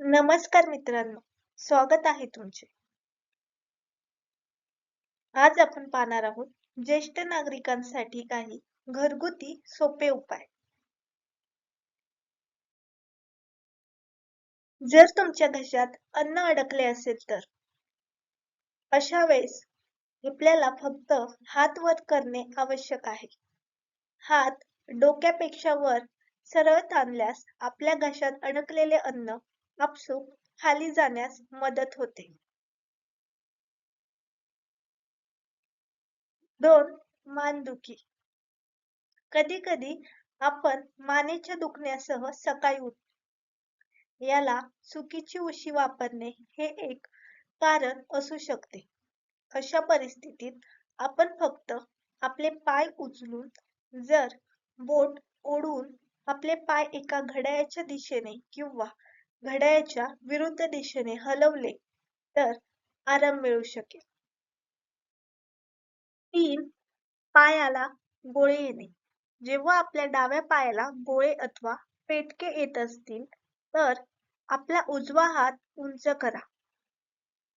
नमस्कार मित्रांनो, स्वागत आहे तुमचे. आज आपण पाहणार आहोत ज्येष्ठ नागरिकांसाठी काही घरगुती सोपे उपाय. जर तुमच्या घशात अन्न अडकले असेल तर अशा वेळेस आपल्याला फक्त हात वर करणे आवश्यक आहे. हात डोक्यापेक्षा वर सरळ ताणल्यास आपल्या घशात अडकलेले अन्न आपसूक खाली जाण्यास मदत होते. दोन मानदुखी कधी कधी आपण मानेच्या दुखण्यासह सकाळी उठतो. याला चुकीची उशी वापरणे हे एक कारण असू शकते. अशा परिस्थितीत आपण फक्त आपले पाय उचलून जर बोट ओढून आपले पाय एका घड्याळाच्या दिशेने किंवा घड्याळाच्या विरुद्ध दिशेने हलवले तर आराम मिळू शकेल. तीन पायाला गोळे येणे जेव्हा आपल्या डाव्या पायाला गोळे अथवा पेटके येत असतील तर आपला उजवा हात उंच करा.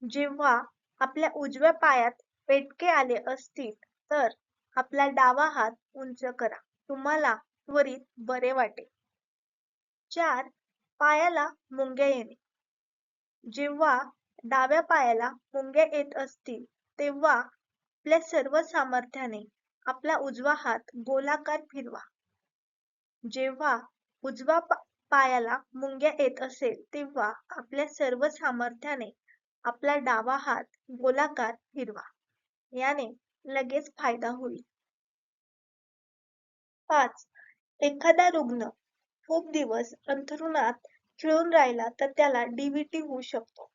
जेव्हा आपल्या उजव्या पायात पेटके आले असतील तर आपला डावा हात उंच करा. तुम्हाला त्वरित बरे वाटेल. चार पायाला मुंग्या येणे जेव्हा डाव्या पायाला मुंग्या येत असतील तेव्हा आपल्या सर्व सामर्थ्याने आपला उजवा हात गोलाकार फिरवा. जेव्हा उजवा पायाला मुंग्या येत असेल तेव्हा आपल्या सर्व सामर्थ्याने आपला डावा हात गोलाकार फिरवा. याने लगेच फायदा होईल. पाच एखादा रुग्ण खूप दिवस अंथरुणात खिळून राहिला तर त्याला डीव्हीटी होऊ शकतो.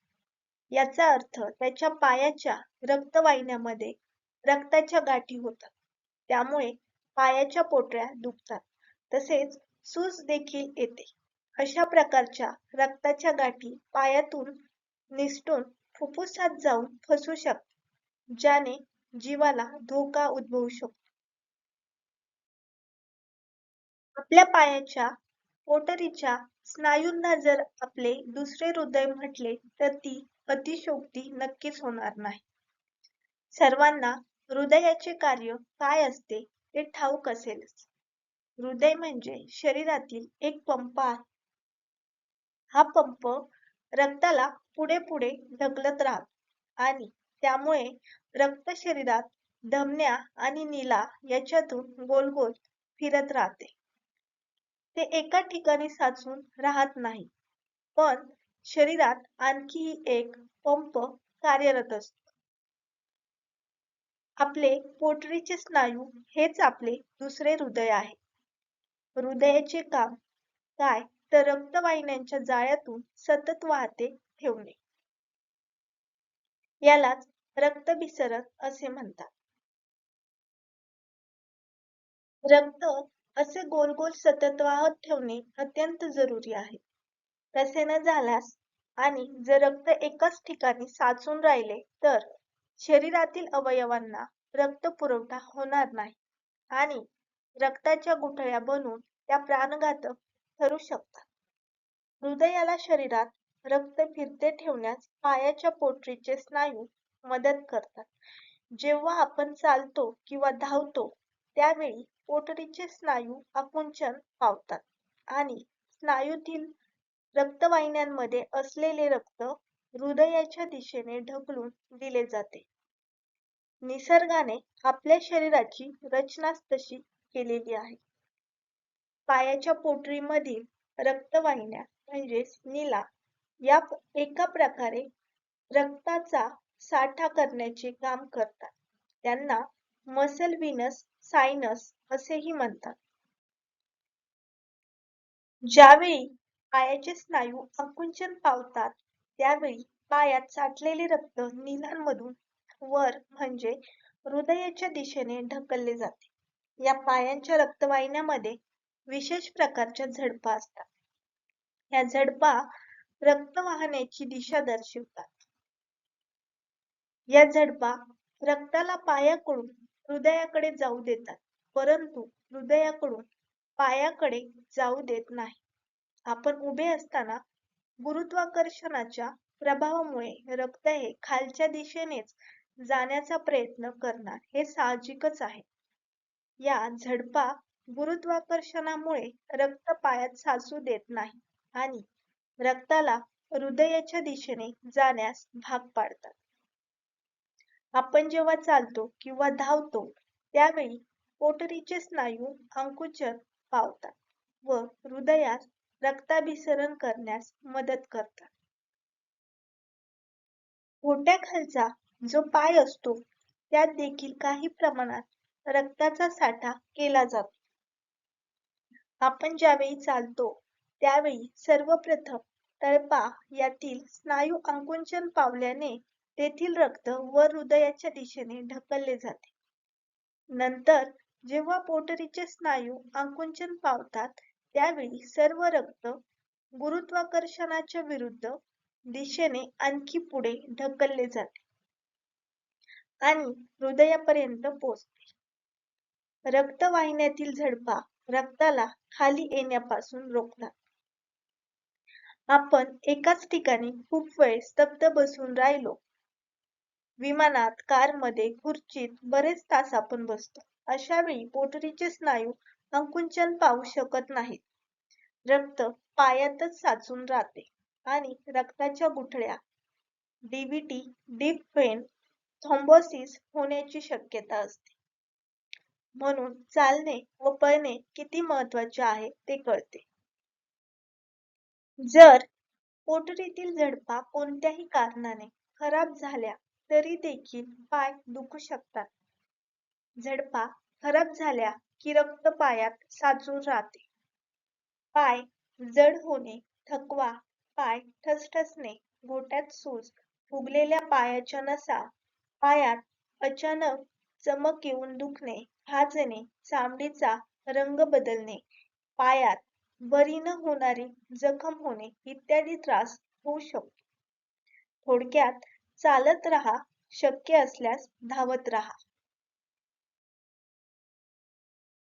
याचा अर्थ त्याच्या पायाच्या रक्तवाहिन्यामध्ये रक्ताच्या गाठी होतात. त्यामुळे पायाच्या पोटऱ्या दुखतात. तसेच सूज देखील येते. अशा प्रकारच्या रक्ताच्या गाठी पायातून निसटून फुफ्फुसात जाऊन फसू शकते ज्याने जीवाला धोका उद्भवू शकतो. आपल्या पायाच्या पोटरीच्या स्नायूंना जर आपले दुसरे हृदय म्हटले तर ती अतिशयोक्ती नक्कीच होणार नाही. सर्वांना हृदयाचे कार्य काय असते ते ठाऊक असेलच. हृदय म्हणजे शरीरातील एक पंप आहे. हा पंप रक्ताला पुढे पुढे ढकलत राहतो आणि त्यामुळे रक्त शरीरात धमन्या आणि नीला याच्यातून गोल गोल फिरत राहते. ते एका ठिकाणी साचून राहत नाही, पण शरीरात आणखीही एक पंप कार्यरत असतो. आपले पोटरीचे स्नायू हेच आपले दुसरे हृदय आहे. हृदयाचे काम काय तर रक्तवाहिन्यांच्या जाळ्यातून सतत वाहते ठेवणे. यालाच रक्तभिसरण असे म्हणतात. रक्त असे गोल गोल सतत वाहत ठेवणे अत्यंत जरुरी आहे. तसे न झाल्यास आणि जर रक्त एकाच ठिकाणी साचून राहिले तर शरीरातील अवयवांना रक्त पुरवठा होणार नाही आणि रक्ताच्या गुठळ्या बनून त्या प्राणघातक ठरू शकतात. हृदयाला शरीरात रक्त फिरते ठेवण्यास पायाच्या पोटरीचे स्नायू मदत करतात. जेव्हा आपण चालतो किंवा धावतो त्यावेळी पोटरीचे स्नायू आकुंचन पावतात आणि स्नायूतील रक्तवाहिन्यांमध्ये असलेले रक्त हृदयाच्या दिशेने ढकलून दिले जाते. निसर्गाने आपल्या शरीराची रचनाच तशी केलेली आहे. पायाच्या पोटरीमधील रक्तवाहिन्या म्हणजेच नीला या एका प्रकारे रक्ताचा साठा करण्याचे काम करतात. त्यांना मसल व्हीनस सायनस असेही म्हणतात. ज्यावेळी पायाचे स्नायू आकुंचन पावतात त्यावेळी पायात साठलेले रक्त नीलांमधून वर म्हणजे हृदयाच्या दिशेने ढकलले जाते. या पायांच्या रक्तवाहिन्यामध्ये विशेष प्रकारच्या झडपा असतात. या झडपा रक्त वाहण्याची दिशा दर्शवितात. या झडपा रक्ताला पायाकडून हृदयाकडे जाऊ देतात परंतु हृदयाकडून पायाकडे जाऊ देत नाही. आपण उभे असताना गुरुत्वाकर्षणाच्या प्रभावामुळे रक्त हे खालच्या दिशेनेच जाण्याचा प्रयत्न करणार हे साहजिकच आहे या झडपा गुरुत्वाकर्षणामुळे रक्त पायात साचू देत नाही आणि रक्ताला हृदयाच्या दिशेने जाण्यास भाग पाडतात आपण जेव्हा चालतो किंवा धावतो त्यावेळी पोटरीचे स्नायू आकुंचन पावतात व हृदयास रक्ताभिसरण करण्यास मदत करतात. घोट्याखालचा जो पाय असतो त्यात देखील काही प्रमाणात रक्ताचा साठा केला जातो. आपण ज्यावेळी चालतो त्यावेळी सर्वप्रथम तळपा यातील स्नायू आकुंचन पावल्याने तेथील रक्त वर हृदयाच्या दिशेने ढकलले जाते. नंतर जेव्हा पोटरीचे स्नायू आकुंचन पावतात त्यावेळी सर्व रक्त गुरुत्वाकर्षणाच्या विरुद्ध दिशेने आणखी पुढे ढकलले जाते आणि हृदयापर्यंत पोचते रक्तवाहिन्यातील झडपा रक्ताला खाली येण्यापासून रोखतात. आपण एकाच ठिकाणी खूप वेळ स्तब्ध बसून राहिलो. विमानात कारमध्ये खुर्चीत बरेच तास आपण बसतो. अशा वेळी पोटरीचे स्नायू आकुंचन पाहू शकत नाहीत. रक्त पायातच साचून राहते आणि रक्ताच्या गुठळ्या डीव्हीटी deep vein thrombosis होण्याची शक्यता असते. म्हणून चालणे व पळणे किती महत्त्वाचे आहे ते कळते. जर पोटरीतील झडपा कोणत्याही कारणाने खराब झाल्या तरी देखील पाय दुखू शकतात. झडपा खराब झाल्या की रक्त पायात साचून राहते. पाय जड होणे थकवा पाय ठसठसणे घोट्यात सूज फुगलेल्या पायाच्या नसा पायात अचानक चमक येऊन दुखणे भाजणे चामडीचा रंग बदलणे पायात बरी न होणारी जखम होणे इत्यादी त्रास होऊ शकतो. थोडक्यात चालत राहा शक्य असल्यास धावत राहा.